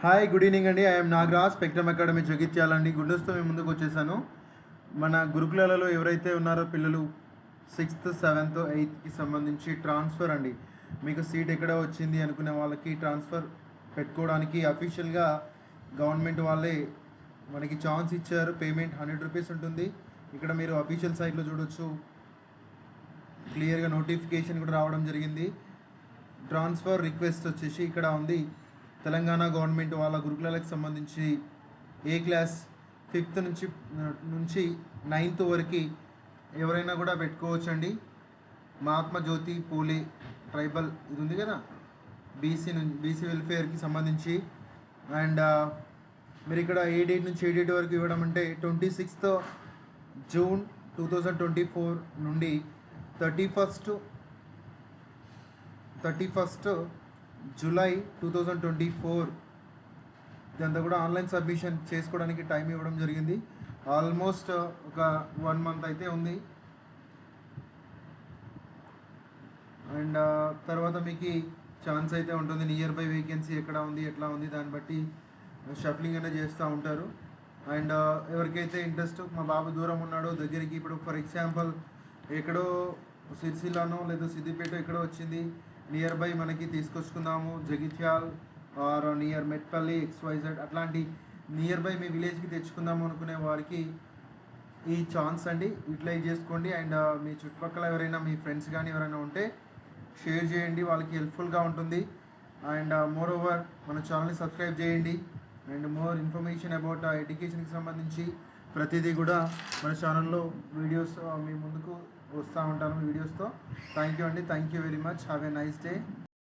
Hi good evening అండి. I'm Nagaraj spectrum academy జగిత్యాలండి. Good న్యూస్తో మేము ముందుకు వచ్చేసాను. మన గురుకులాలలో ఎవరైతే ఉన్నారో పిల్లలు సిక్స్త్ సెవెంత్ ఎయిత్కి సంబంధించి ట్రాన్స్ఫర్ అండి. మీకు సీట్ ఎక్కడ వచ్చింది అనుకునే వాళ్ళకి ట్రాన్స్ఫర్ పెట్టుకోవడానికి అఫీషియల్గా గవర్నమెంట్ వాళ్ళే మనకి ఛాన్స్ ఇచ్చారు. పేమెంట్ హండ్రెడ్ రూపీస్ ఉంటుంది. ఇక్కడ మీరు అఫీషియల్ సైట్లో చూడొచ్చు. క్లియర్గా నోటిఫికేషన్ కూడా రావడం జరిగింది. ట్రాన్స్ఫర్ రిక్వెస్ట్ వచ్చేసి ఇక్కడ ఉంది. తెలంగాణ గవర్నమెంట్ వాళ్ళ గురుకులాలకు సంబంధించి ఏ క్లాస్ ఫిఫ్త్ నుంచి నుంచి నైన్త్ వరకు ఎవరైనా కూడా పెట్టుకోవచ్చండి. మహాత్మా జ్యోతి పూలే ట్రైబల్ ఇది ఉంది కదా బీసీ నుంచి బీసీ వెల్ఫేర్కి సంబంధించి. అండ్ మీరు ఇక్కడ ఏ డేట్ నుంచి ఏ డేట్ వరకు ఇవ్వడం అంటే twenty sixth June two thousand twenty four నుండి thirty first thirty first July two thousand twenty four ఇదంతా కూడా ఆన్లైన్ సబ్మిషన్ చేసుకోవడానికి టైం ఇవ్వడం జరిగింది. ఆల్మోస్ట్ ఒక వన్ మంత్ అయితే ఉంది. అండ్ తర్వాత మీకు ఛాన్స్ అయితే ఉంటుంది. నియర్ బై వేకెన్సీ ఎక్కడ ఉంది ఎట్లా ఉంది దాన్ని బట్టి షఫ్లింగ్ అనేది చేస్తూ ఉంటారు. అండ్ ఎవరికైతే ఇంట్రెస్ట్ మా బాబు దూరం ఉన్నాడో దగ్గరికి ఇప్పుడు ఫర్ ఎగ్జాంపుల్ ఎక్కడో సిరిసిల్లానో లేదా సిద్దిపేట ఎక్కడో వచ్చింది. నియర్ బై మనకి తీసుకొచ్చుకుందాము. Jagtial or near Metpalli XYZ అట్లాంటి నియర్ బై మీ విలేజ్కి తెచ్చుకుందాము అనుకునే వారికి ఈ ఛాన్స్ అండి. యూటిలైజ్ చేసుకోండి. అండ్ uh, మీ చుట్టుపక్కల ఎవరైనా మీ ఫ్రెండ్స్ కానీ ఎవరైనా ఉంటే షేర్ చేయండి. వాళ్ళకి హెల్ప్ఫుల్గా ఉంటుంది. అండ్ మోర్ ఓవర్ మన ఛానల్ని సబ్స్క్రైబ్ చేయండి. అండ్ మోర్ ఇన్ఫర్మేషన్ అబౌట్ ఎడ్యుకేషన్కి సంబంధించి ప్రతిదీ కూడా మన ఛానల్లో వీడియోస్ uh, మీ ముందుకు వస్తూ ఉంటాను వీడియోస్తో థ్యాంక్ యూ అండి. Thank you very much have a nice day